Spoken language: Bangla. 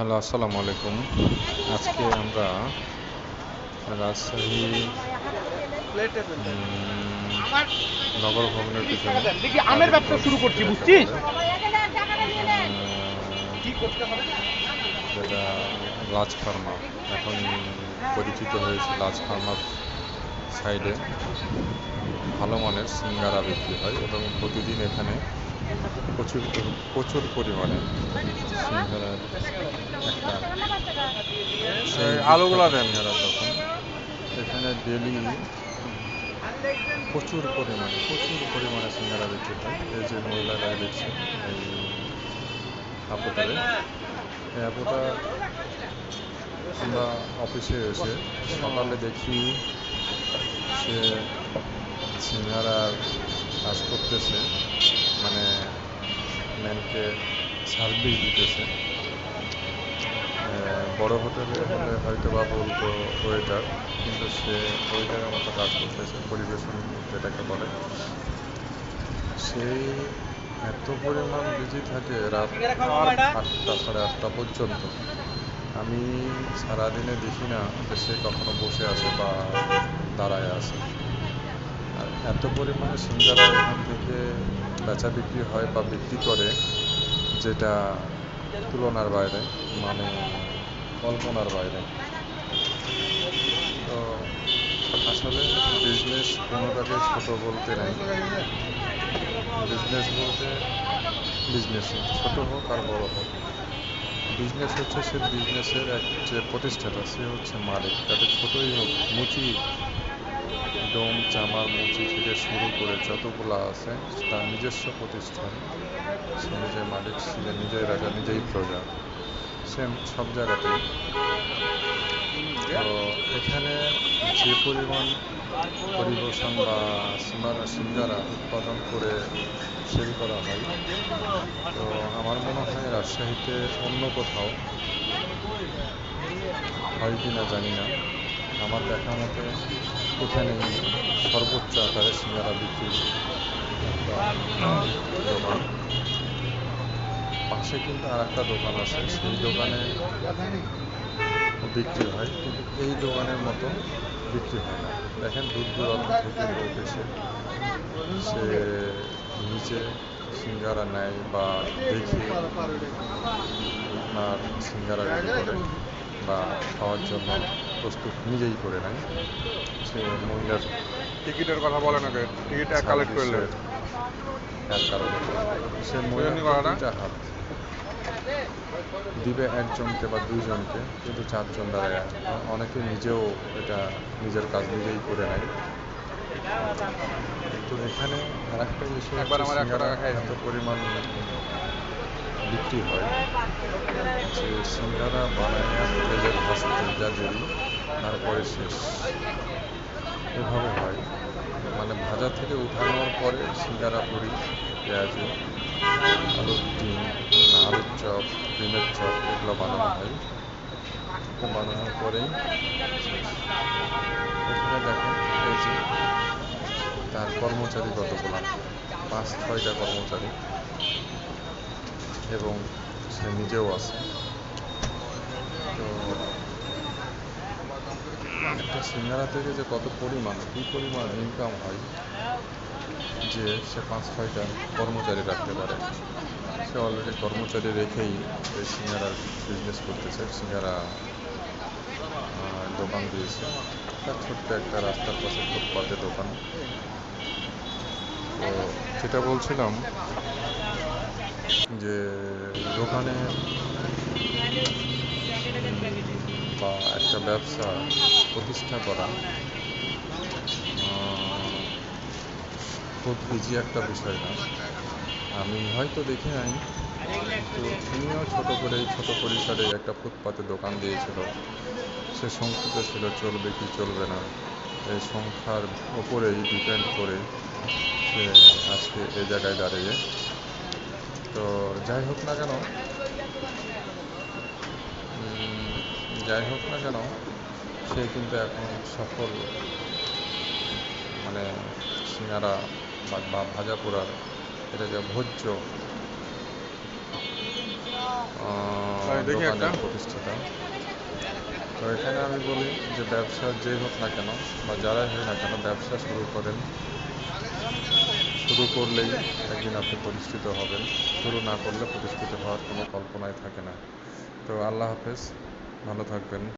হ্যালো আসসালামু আলাইকুম। আজকে আমরা রাজশাহী নগর ভবনের পিছনে আমের ব্যবসা শুরু করছি বুঝছিস? যেটা লাজ ফার্মা এখন পরিচিত হয়েছে লাজ ফার্মার সাইডে। ভালো মানের সিঙ্গারা বিক্রি হয় এবং প্রতিদিন এখানে প্রচুর প্রচুর পরিমাণে সিঙ্গারার একটা আলুগুলা দেন। সিঙ্গারা তখন। এখানে ডেলি প্রচুর পরিমাণে প্রচুর পরিমাণে সিঙ্গারা বিক্রি হয়। এই যে মহিলারা দেখছি এই আপুটারে এই আপুটা আমরা অফিসে এসে সকালে দেখি সে সিঙ্গারার কাজ করতেছে। মানে ম্যানকে সার্ভিস দিতেছে। বড় হোটেলে হলে হয়তো বা বলতো ওয়েটার, কিন্তু সে ওয়েটারের মতো কাজ করতেছে, পরিবেশন যেটাকে বলে। সেই এত পরিমাণ বিজি থাকে রাত আটটা সাড়ে আটটা পর্যন্ত। আমি সারাদিনে দেখি না যে সে কখনো বসে আছে বা দাঁড়ায় আছে। আর এত পরিমাণে সিঙ্গারা এখান থেকে বেচা বিক্রি হয় বা বিক্রি করে, যেটা তুলনার বাইরে মানে কল্পনার বাইরে। তো আসলে বিজনেস কোনোটাকে ছোট বলতে নাই। বিজনেস বলতে বিজনেস ছোট হোক আর বড় হোক। বিজনেস হচ্ছে সে বিজনেসের এক যে প্রতিষ্ঠাতা, সে হচ্ছে মালিক। তাতে ছোটই হোক, মুচি ডোম চামার মুচি থেকে শুরু করে যতগুলো আছে, তার নিজস্ব প্রতিষ্ঠান। সে নিজের মালিক, সে নিজেই রাজা, নিজেই প্রজা। সে সব জায়গাতেই। তো এখানে যে পরিমাণ পরিবেশন বা সিঙ্গারা সিঙ্গারা উৎপাদন করে সেল করা হয়, তো আমার মনে হয় রাজশাহীতে অন্য কোথাও হয় কি না জানি না। আমার দেখা মতে এখানে সর্বোচ্চ আকারে সিঙ্গারা বিক্রি দোকান পাশে কিন্তু আর একটা দোকান আছে, সেই দোকানে বিক্রি হয়, কিন্তু এই দোকানের মতো বিক্রি হয় না। দেখেন দূর দূরান্ত থেকে লোক এসে সে নিচে সিঙ্গারা নেয় বা দেখে আপনার সিঙ্গারা রেডি করে বা খাওয়ার জন্য প্রস্তুত নিজেই করে নেয় সে মহিলার টিকিটের কথা বলেন আগে টিকিট কালেক্ট করলে এক কারণে সে? দুইটা হাত দিবে একজনকে বা দুইজনকে কিন্তু চারজন দাঁড়ায়। অনেকে নিজেও এটা নিজের কাজ নিজেই করে নেয় তো এখানে আরেকটা বিষয় একবার আমার। এত পরিমাণ বিক্রি হয়। যে সিঙ্গারা বানায় তেলের যা দেরি তারপরে শেষ এভাবে হয়। মানে ভাজা থেকে উঠানোর পরে সিঙ্গারা পুরি পেঁয়াজি আলুর ডিম, আলুর চপ, ডিমের চপ, এগুলো বানানো হয়। বানানোর শেষ। এখানে দেখেন, এই যে তার কর্মচারী কতগুলো? পাঁচ, ছয়টা কর্মচারী। এবং সে নিজেও আছে। তো একটা সিঙ্গারা থেকে যে কত পরিমাণ, কী পরিমাণ ইনকাম হয়, যে সে পাঁচ ছয়টা কর্মচারী রাখতে পারে। সে অলরেডি কর্মচারী রেখেই এই সিঙ্গারার বিজনেস করতেছে। সিঙ্গারা দোকান দিয়েছে। তার ছোট্ট একটা রাস্তার পাশে ফুটপাতে দোকান। তো যেটা বলছিলাম যে দোকানে বা একটা ব্যবসা প্রতিষ্ঠা করা খুব ইজি একটা বিষয় না। আমি হয়তো দেখি নাই, কিন্তু তিনিও ছোটো করে ছোটো পরিসরে একটা ফুটপাতে দোকান দিয়েছিল। সে সংখ্যিত ছিল, চলবে কি চলবে না। এই সংখ্যার ওপরেই ডিপেন্ড করে সে আজকে এ জায়গায় দাঁড়িয়ে তো যাই হোক না কেন যাই হোক না কেন সে কিন্তু এখন সফল মানে সিঙ্গারা বা বা ভাজা পোড়ার এটাকে ভোজ্য দোকানের প্রতিষ্ঠাতা। তো এখানে আমি বলি যে ব্যবসা যেই হোক না কেন বা যারাই হোক না কেন ব্যবসা শুরু করেন। শুরু করলেই একদিন আপনি প্রতিষ্ঠিত হবেন। শুরু না করলে প্রতিষ্ঠিত হওয়ার কোনো কল্পনাই থাকে না। তো আল্লাহ হাফেজ, ভালো থাকবেন।